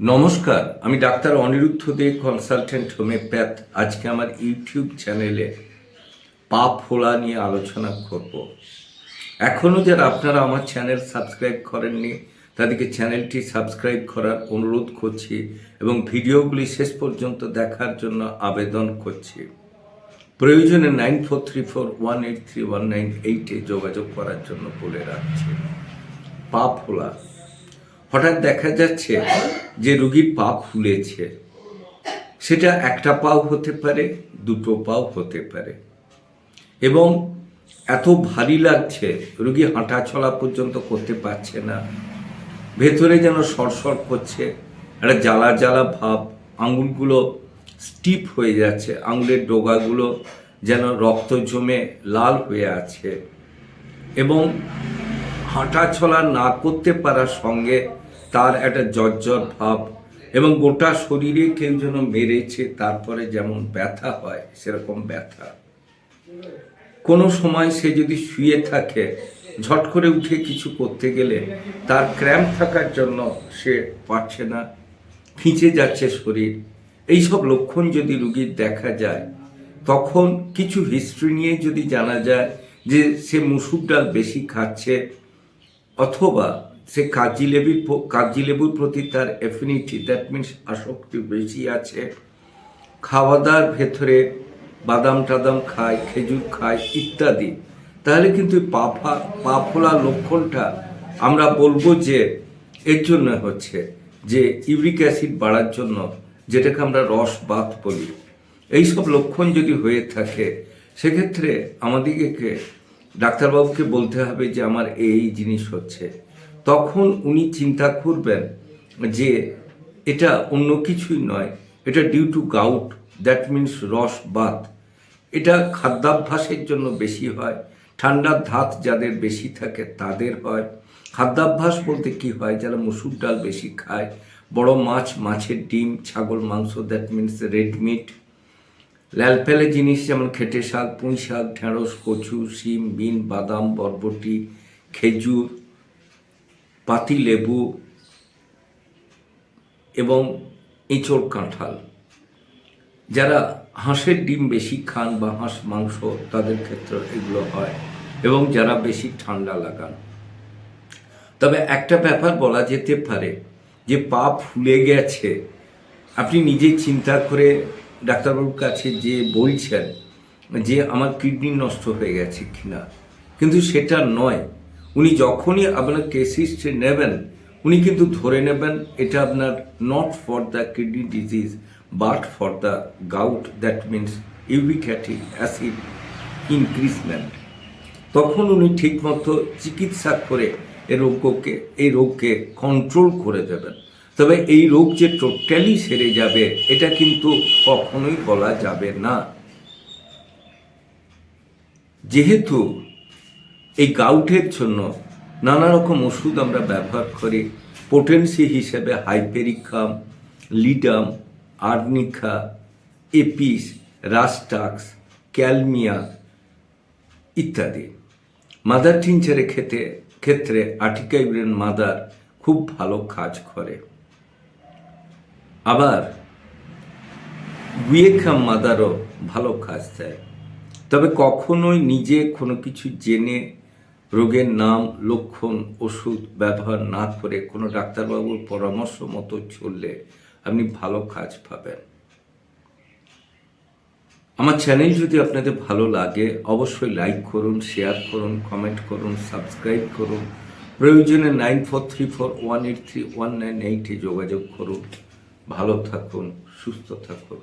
নমস্কার, আমি doctor Aniruddha De, consultant homeopath. আজকে আমার ইউটিউব চ্যানেলে পা ফোলা নিয়ে আলোচনা করব। এখনও যারা আপনারা আমার চ্যানেল সাবস্ক্রাইব করেননি, তাদেরকে চ্যানেলটি সাবস্ক্রাইব করার অনুরোধ করছি এবং ভিডিওগুলি শেষ পর্যন্ত দেখার জন্য আবেদন করছি। প্রয়োজনে nine four three four one eight three one nine এইটে যোগাযোগ করার জন্য বলে রাখছি। পা ফোলা হঠাৎ দেখা যাচ্ছে যে রুগীর পা ফুলেছে। সেটা একটা পাও হতে পারে, দুটো পাও হতে পারে। এবং এত ভারী লাগছে, রুগী হাঁটা চলা পর্যন্ত করতে পারছে না। ভেতরে যেন সরসর করছে, একটা জ্বালা জ্বালা ভাব, আঙুলগুলো স্টিপ হয়ে যাচ্ছে, আঙুলের ডোগাগুলো যেন রক্ত জমে লাল হয়ে আছে। এবং হাঁটা চলা না করতে পারার সঙ্গে তার একটা জর্জর ভাব এবং গোটা শরীরে কেউ যেন মেরেছে, তারপরে যেমন ব্যথা হয়, সেরকম ব্যথা। কোনো সময় সে যদি শুয়ে থাকে, ঝট করে উঠে কিছু করতে গেলে, তার ক্র্যাম্প থাকার জন্য সে পারছে না, ফিঁচে যাচ্ছে শরীর। এইসব লক্ষণ যদি রুগীর দেখা যায়, তখন কিছু হিস্ট্রি নিয়ে যদি জানা যায় যে সে মুসুর ডাল বেশি খাচ্ছে, অথবা সে কাজি লেবুর কাজি লেবুর প্রতি তার এফিনিটি দ্যাট মিনস আসক্তি বেশি আছে। খাওয়া দাওয়ার ভেতরে বাদাম টাদাম খায়, খেজুর খায়, ইত্যাদি। তাহলে কিন্তু এই পা ফা- পা ফোলা লক্ষণটা আমরা বলব যে, এর জন্য হচ্ছে যে ইউরিক অ্যাসিড বাড়ার জন্য যেটাকে আমরা রস বাত বলি। এইসব লক্ষণ যদি হয়ে থাকে, সেক্ষেত্রে আমাদেরকে ডাক্তারবাবুকে বলতে হবে যে, আমার এই জিনিস হচ্ছে। তখন উনি চিন্তা করবেন যে এটা অন্য কিছুই নয়, এটা due to gout that means রস বাত এটা খাদ্যাভ্যাসের জন্য বেশি হয় ঠান্ডার ধাত যাদের বেশি থাকে তাদের হয়। খাদ্যাভ্যাস বলতে কি হয়? যারা মুসুর ডাল বেশি খায়, বড় মাছ, মাছের ডিম, ছাগল, মাংস দ্যাট মিন্স রেড মিট ল্যালপেলে জিনিস যেমন খেটে শাক পুঁই শাক ঢেঁড়স, কচু, শিম, বিন, বাদাম, বরবটি, খেজুর পাতি লেবু এবং এঁচড় কাঁঠাল। যারা হাঁসের ডিম বেশি খান বা হাঁস মাংস তাদের ক্ষেত্রে এগুলো হয় এবং যারা বেশি ঠান্ডা লাগান। তবে একটা ব্যাপার বলা যেতে পারে যে পা ফুলে গেছে। আপনি নিজে চিন্তা করে ডাক্তারবাবুর কাছে যে বলছেন যে আমার কিডনি নষ্ট হয়ে গেছে কিনা। কিন্তু সেটা নয়। উনি যখনই আপনার কেস হিস্ট্রি নেবেন, উনি কিন্তু ধরে নেবেন এটা আপনার not for the kidney disease but for the gout that means uric acid increasement তখন উনি ঠিকমতো চিকিৎসা করে এই রোগকে এই রোগকে কন্ট্রোল করে দেবেন। তবে এই রোগ যে টোটালি সেরে যাবে, এটা কিন্তু কখনোই বলা যাবে না। যেহেতু এই গাউটের জন্য নানা রকম ওষুধ আমরা ব্যবহার করি। পোটেন্সি হিসেবে hypericum ledum arnica apis rhus tox kalmia ইত্যাদি। মাদার টিনচারের ক্ষেত্রে ক্ষেত্রে আর্টিকাইব্রেন মাদার খুব ভালো কাজ করে। আবার গুয়েখাম মাদারও ভালো কাজ দেয়। তবে কখনোই নিজে কোনো কিছু জেনে রোগের নাম, লক্ষণ, ওষুধ, ব্যবহার না করে কোনো ডাক্তারবাবুর পরামর্শ মতো চললে আপনি ভালো কাজ পাবেন। আমার চ্যানেল যদি আপনাদের ভালো লাগে, অবশ্যই লাইক করুন শেয়ার করুন কমেন্ট করুন সাবস্ক্রাইব করুন। প্রয়োজনে nine four three four one eight three one nine এইটে যোগাযোগ করুন। ভালো থাকুন, সুস্থ থাকুন।